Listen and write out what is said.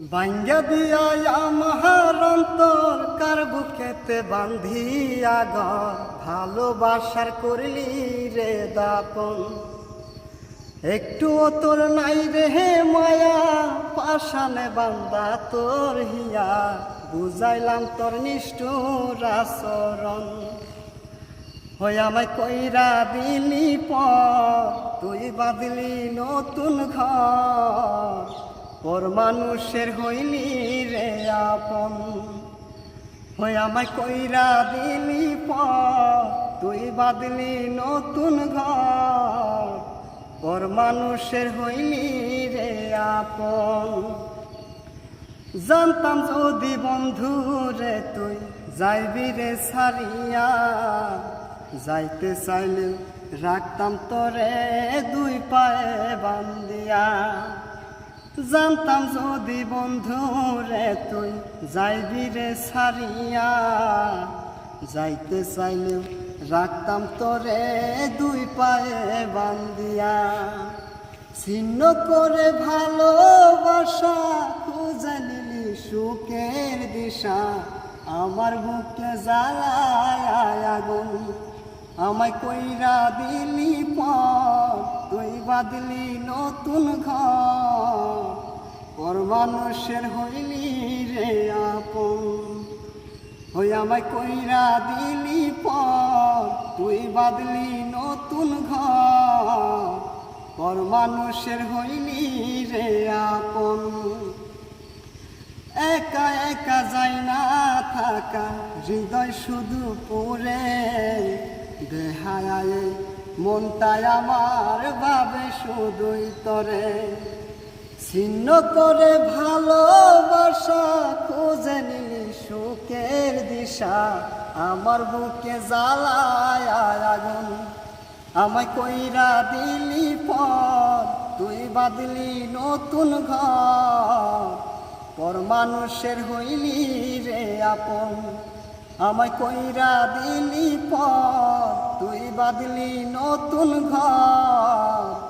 বাঙ্গা দিয়া আমার অন্তর, কার বুকেতে বান্ধিয়া ঘর? ভালোবাসার করলি রে দাপন। একটু তোর নাই রে হে মায়া পাশানে বান্দা তোর হিয়া। বুঝাইলাম তোর নিষ্ঠুর আচরণ। হই আমায় কইরা দিলি পর তুই বাঁধলি নতুন ঘর। পর মানুষের হইলি রে আপন। হই আমায় কইরা দিলি পর তুই বাদলি নতুন ঘর। পর মানুষের হইলি রে আপন। জানতাম যদি বন্ধু রে তুই যাইবি রে সারিয়া যাইতে চাইলে রাখতাম তোরে দুই পায়ে বান্দিয়া জানতাম যদি বন্ধু রে তুই যাইবি রে সারিয়া যাইতে চাইলে রাখতাম তোরে দুই পায়ে বান্দিয়া ছিন্ন করে ভালোবাসা খুঁজে নিলি সুখের দিশা, আমার বুকে জ্বালায় আগুন। আমায় কইরা দিলি পর তুই বাদলি নতুন ঘর। পর মানুষের হইলি রে আপন। হই আমায় কইরা দিলি পর, তুই বাদলি নতুন ঘর। পর মানুষের হইলি রে আপন। একা একা যাই না থাকা, হৃদয় শুধু পড়ে। দেহায় মনটাই আমার ভাবে শুধুই তরে। ছিন্ন করে ভালোবাসা খুঁজে নিলি সুখের দিশা। আমার বুকে জ্বালায় আগুন। আমায় কইরা দিলি পর তুই বাদলি নতুন ঘর। পর মানুষের হইলি রে আপন। আমায় কইরা দিলি পর তুই বাদলি নতুন ঘর।